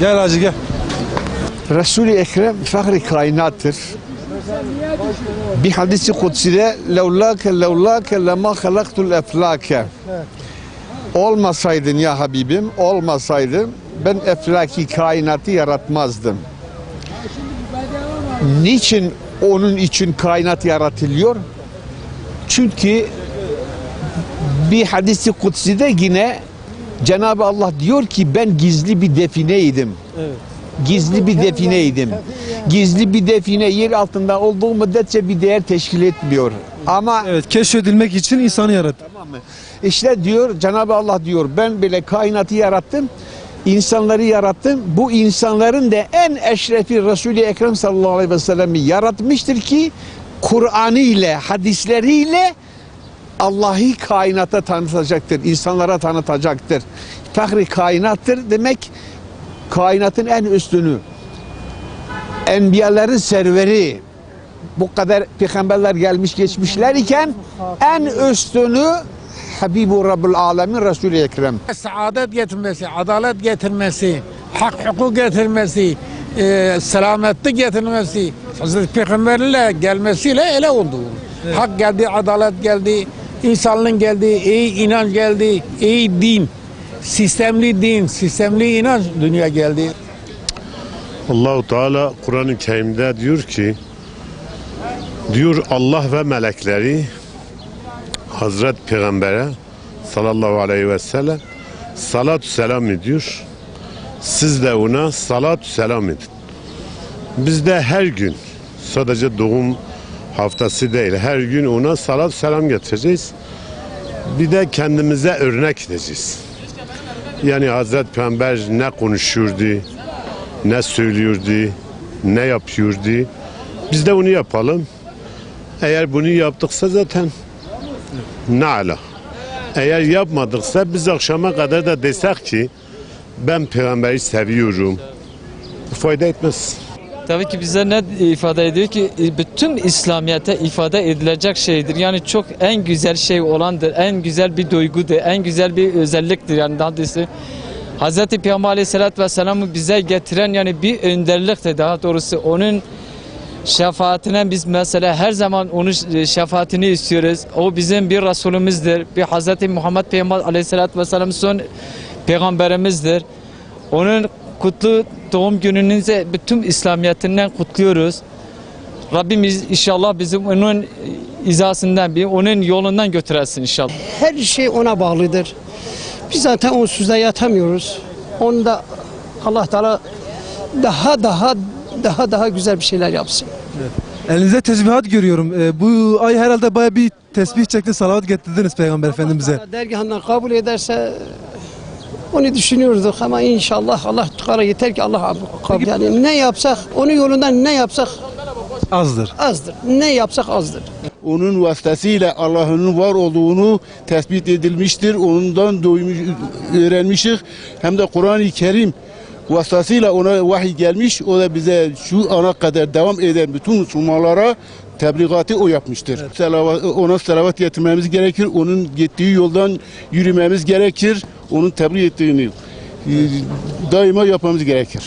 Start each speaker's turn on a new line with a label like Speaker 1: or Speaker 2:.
Speaker 1: Gel hacı gel.
Speaker 2: Resul-i Ekrem fahri kainattır. Bir hadisi kutside levlake levlake lema halaktul eflake. Olmasaydın ya Habibim, olmasaydın ben eflaki kainatı yaratmazdım. Niçin onun için kainat yaratılıyor? Çünkü bir hadisi kutside yine Cenab-ı Allah diyor ki ben gizli bir defineydim. Gizli bir defineydim. Gizli bir define yer altında olduğu müddetçe bir değer teşkil etmiyor. Ama
Speaker 1: Evet keşfedilmek için insanı yarattı.
Speaker 2: Tamam mı? İşte diyor Cenab-ı Allah diyor ben bile kainatı yarattım. insanları yarattım. Bu insanların da en eşrefi Resul-i Ekrem sallallahu aleyhi ve sellem'i yaratmıştır ki Kur'an'ı ile hadisleriyle Allah'ı kainata tanıtacaktır. insanlara tanıtacaktır. Fahri kainattır demek kainatın en üstünü. Enbiyaların serveri bu kadar peygamberler gelmiş geçmişler iken en üstünü Habibu Rabbul Alemin Resul-i Ekrem.
Speaker 3: saadet getirmesi, adalet getirmesi, hak hukuk getirmesi, e, selametlik getirmesi, Hazreti Peygamberle gelmesiyle ele oldu. Hak geldi, adalet geldi, insanlığın geldi, iyi inanç geldi, iyi din, sistemli din, sistemli inanç dünya geldi.
Speaker 4: Allahu Teala Kur'an-ı Kerim'de diyor ki diyor Allah ve melekleri Hazret Peygamber'e sallallahu aleyhi ve sellem salatü selam ediyor. Siz de ona salatü selam edin. Biz de her gün sadece doğum haftası değil her gün ona salatü selam getireceğiz. Bir de kendimize örnek edeceğiz. Yani Hazret Peygamber ne konuşurdu, ne söylüyordu, ne yapıyordu. Biz de onu yapalım. Eğer bunu yaptıksa zaten ne ala. Eğer yapmadıksa biz akşama kadar da desek ki ben peygamberi seviyorum. Fayda etmez.
Speaker 5: Tabii ki bize ne ifade ediyor ki e, bütün İslamiyet'e ifade edilecek şeydir. Yani çok en güzel şey olandır, en güzel bir duygudur, en güzel bir özelliktir yani daha doğrusu. Hz. Peygamber Aleyhisselatü Vesselam'ı bize getiren yani bir önderliktir daha doğrusu onun şefaatine biz mesela her zaman onun şefaatini istiyoruz. O bizim bir Resulümüzdür. Bir Hz. Muhammed Peygamber Aleyhisselatü Vesselam son peygamberimizdir. Onun kutlu doğum gününüzü bütün İslamiyetinden kutluyoruz. Rabbimiz inşallah bizim onun izasından bir onun yolundan götüresin inşallah.
Speaker 6: Her şey ona bağlıdır. Biz zaten onsuz da yatamıyoruz. Onda Allah Teala daha daha daha daha güzel bir şeyler yapsın.
Speaker 1: Elinizde tesbihat görüyorum. Ee, bu ay herhalde baya bir tesbih çekti, salavat getirdiniz Peygamber Efendimiz'e.
Speaker 6: Allah Dergahından kabul ederse onu düşünüyorduk ama inşallah Allah Teala yeter ki Allah kabul yani ne yapsak onun yolundan ne yapsak
Speaker 1: Azdır.
Speaker 6: azdır. Ne yapsak azdır.
Speaker 7: onun vasıtasıyla Allah'ın var olduğunu tespit edilmiştir. Ondan duymuş, öğrenmişik. Hem de Kur'an-ı Kerim vasıtasıyla ona vahiy gelmiş. O da bize şu ana kadar devam eden bütün Müslümanlara tebligatı o yapmıştır. Selavat, ona selavat getirmemiz gerekir. Onun gittiği yoldan yürümemiz gerekir. Onun tebliğ ettiğini e, daima yapmamız gerekir.